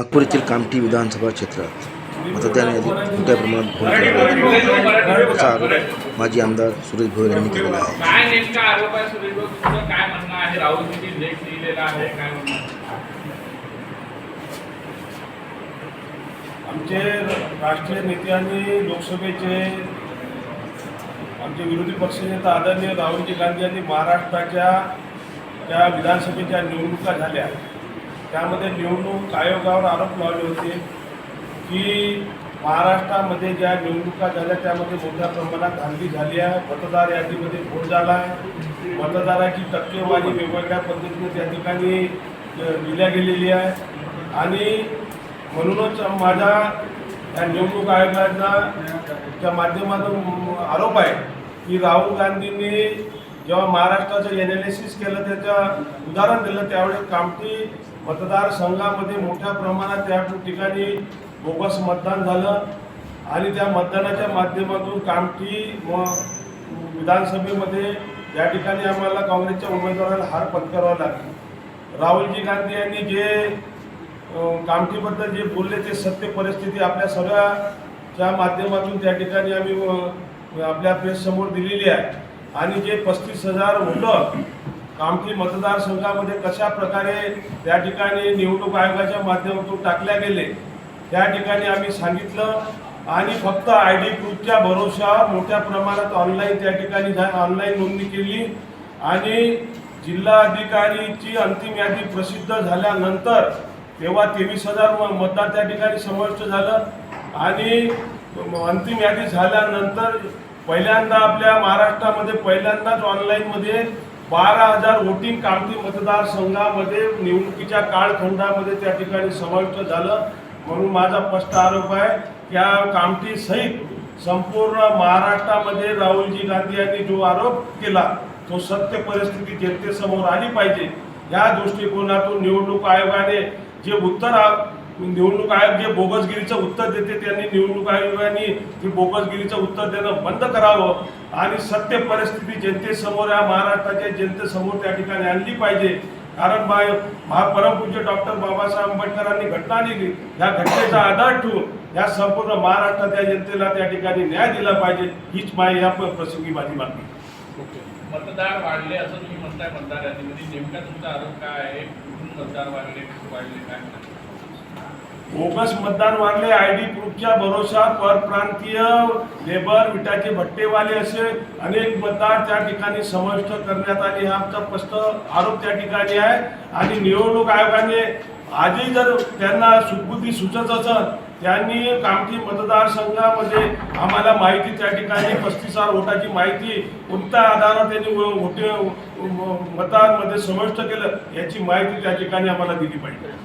नागपूर येथील कामठी विधानसभा क्षेत्रात मतदान यादीत मोठ्या प्रमाणात भूल केली असा आरोप माजी आमदार सुरेश भोयर यांनी केलेला आहे. काय नेमका आरोप आहे सुरेश भाऊ तुमचं काय म्हणणं आहे? राहुलजींनी लेख लिहिलेला आहे? काय म्हणणं आहे? आमचे राष्ट्रीय नेते आणि लोकसभेचे आमचे विरोधी पक्षनेता आदरणीय राहुलजी गांधी यांनी महाराष्ट्राच्या त्या विधानसभेच्या निवडणुका झाल्या. त्यामध्ये निवडणूक आयोगावर आरोप लावले होते की महाराष्ट्रामध्ये ज्या निवडणुका झाल्या त्यामध्ये मोठ्या प्रमाणात हल्ली झाली आहे. मतदार यादीमध्ये घोळ झाला आहे. मतदाराची टक्केवारी वेगवेगळ्या पद्धतीने त्या ठिकाणी दिल्या गेलेली आहे. आणि म्हणूनच माझा या निवडणूक आयोगाचा च्या माध्यमातून आरोप आहे की राहुल गांधींनी जेव्हा महाराष्ट्राचं एनालिसिस केलं त्याचं उदाहरण दिलं त्यावेळेस कामठी मतदारसंघामध्ये मोठ्या प्रमाणात त्या ठिकाणी बोगस मतदान झालं आणि त्या मतदानाच्या माध्यमातून कामठी व विधानसभेमध्ये या ठिकाणी आम्हाला काँग्रेसच्या उमेदवाराला हार पत्करावा लागली. राहुलजी गांधी यांनी जे कामठीबद्दल जे बोलले ते सत्य परिस्थिती आपल्या सगळ्याच्या माध्यमातून त्या ठिकाणी आम्ही आपल्या प्रेससमोर दिलेली आहे. आणि जे पस्तीस हजार मुलं कामठी मतदारसंघामध्ये कशा प्रकारे त्या ठिकाणी निवडणूक आयोगाच्या माध्यमातून टाकल्या गेले त्या ठिकाणी आम्ही सांगितलं. आणि फक्त आय डी प्रूफच्या भरोशावर मोठ्या प्रमाणात ऑनलाईन त्या ठिकाणी ऑनलाईन नोंदणी केली. आणि जिल्हा अधिकारीची अंतिम यादी प्रसिद्ध झाल्यानंतर तेव्हा तेवीस हजार मतदार त्या ठिकाणी समाविष्ट झालं. आणि अंतिम यादी झाल्यानंतर पहिल्यांदा आपल्या महाराष्ट्रामध्ये पहिल्यांदाच ऑनलाईनमध्ये बारा हजार वोटिंग कामती मतदारसंघामध्ये निवडणुकीच्या काळखंडामध्ये त्या ठिकाणी समाविष्ट झालं. म्हणून माझा स्पष्ट आरोप आहे त्या कामटीसहित सहित संपूर्ण महाराष्ट्रामध्ये राहुलजी गांधी यांनी जो आरोप केला तो सत्य परिस्थिती जनतेसमोर आली पाहिजे. या दृष्टिकोनातून निवडणूक आयोगाने जे उत्तर निवडणूक आयोग जे बोगसगिरीचं उत्तर देते त्यांनी निवडणूक आयोगाने ती बोगसगिरीचं उत्तर देणं बंद करावं आणि सत्य परिस्थिती जनतेसमोर या महाराष्ट्राच्या जनतेसमोर त्या ठिकाणी आणली पाहिजे. कारण मा महापरमपूज्य डॉक्टर बाबासाहेब आंबेडकरांनी घटना लिहिली. या घटनेचा आधार ठेवून या संपूर्ण महाराष्ट्राच्या जनतेला त्या ठिकाणी न्याय दिला पाहिजे हीच माय या प्रसंगी माझी मागणी. मतदार वाढले असं तुम्ही म्हणताय मतदार यादीमध्ये नेमका तुमचा आरोप काय आहे? कुठून मतदार वाढले वाढले काय? बोगस मतदान वाढले आय डी प्रूफच्या भरोशावर परप्रांतीय लेबर विटाचे भट्टेवाले असे अनेक मतदार त्या ठिकाणी समाविष्ट करण्यात आले. हा आमचा स्पष्ट आरोप त्या ठिकाणी आहे. आणि निवडणूक आयोगाने आजही जर त्यांना सुबुद्धी सुचत असत त्यांनी कामठी मतदारसंघामध्ये आम्हाला माहिती त्या ठिकाणी पस्तीस हजार वोटाची माहिती कोणत्या आधारावर त्यांनी वोटे मतदारमध्ये समाविष्ट केलं याची माहिती त्या ठिकाणी आम्हाला दिली पाहिजे.